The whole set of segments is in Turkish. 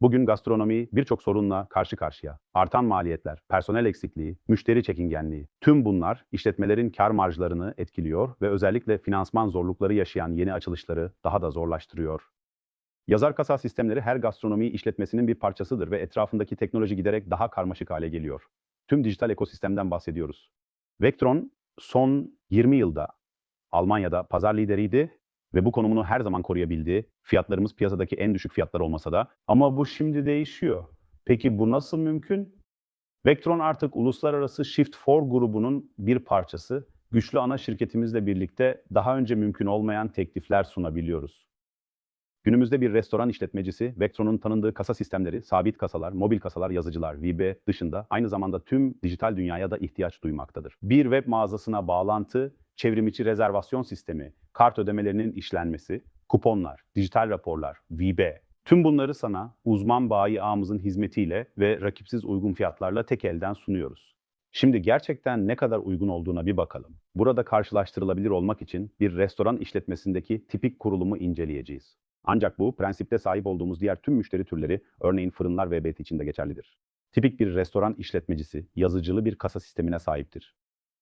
Bugün gastronomi birçok sorunla karşı karşıya. Artan maliyetler, personel eksikliği, müşteri çekingenliği. Tüm bunlar işletmelerin kar marjlarını etkiliyor ve özellikle finansman zorlukları yaşayan yeni açılışları daha da zorlaştırıyor. Yazar kasa sistemleri her gastronomi işletmesinin bir parçasıdır ve etrafındaki teknoloji giderek daha karmaşık hale geliyor. Tüm dijital ekosistemden bahsediyoruz. Vectron son 20 yılda Almanya'da pazar lideriydi ve bu konumunu her zaman koruyabildi. Fiyatlarımız piyasadaki en düşük fiyatlar olmasa da. Ama bu şimdi değişiyor. Peki bu nasıl mümkün? Vectron artık uluslararası Shift4 grubunun bir parçası. Güçlü ana şirketimizle birlikte daha önce mümkün olmayan teklifler sunabiliyoruz. Günümüzde bir restoran işletmecisi, Vectron'un tanındığı kasa sistemleri, sabit kasalar, mobil kasalar, yazıcılar, VB dışında aynı zamanda tüm dijital dünyaya da ihtiyaç duymaktadır. Bir web mağazasına bağlantı, çevrimiçi rezervasyon sistemi, kart ödemelerinin işlenmesi, kuponlar, dijital raporlar, VB. Tüm bunları sana uzman bayi ağımızın hizmetiyle ve rakipsiz uygun fiyatlarla tek elden sunuyoruz. Şimdi gerçekten ne kadar uygun olduğuna bir bakalım. Burada karşılaştırılabilir olmak için bir restoran işletmesindeki tipik kurulumu inceleyeceğiz. Ancak bu prensipte sahip olduğumuz diğer tüm müşteri türleri, örneğin fırınlar ve BT için de geçerlidir. Tipik bir restoran işletmecisi yazıcılı bir kasa sistemine sahiptir.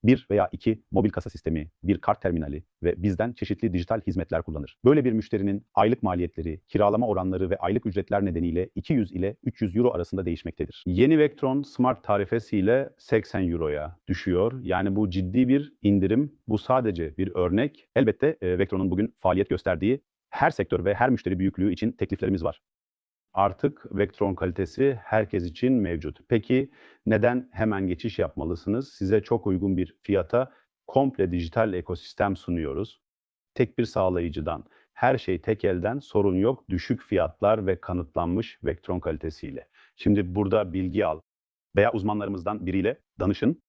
Bir veya iki mobil kasa sistemi, bir kart terminali ve bizden çeşitli dijital hizmetler kullanır. Böyle bir müşterinin aylık maliyetleri, kiralama oranları ve aylık ücretler nedeniyle 200 ile 300 euro arasında değişmektedir. Yeni Vectron Smart tarifesiyle 80 euroya düşüyor. Yani bu ciddi bir indirim. Bu sadece bir örnek. Elbette e, Vectron'un bugün faaliyet gösterdiği her sektör ve her müşteri büyüklüğü için tekliflerimiz var. Artık Vectron kalitesi herkes için mevcut. Peki neden hemen geçiş yapmalısınız? Size çok uygun bir fiyata komple dijital ekosistem sunuyoruz. Tek bir sağlayıcıdan, her şey tek elden, sorun yok, düşük fiyatlar ve kanıtlanmış Vectron kalitesiyle. Şimdi burada bilgi al veya uzmanlarımızdan biriyle danışın.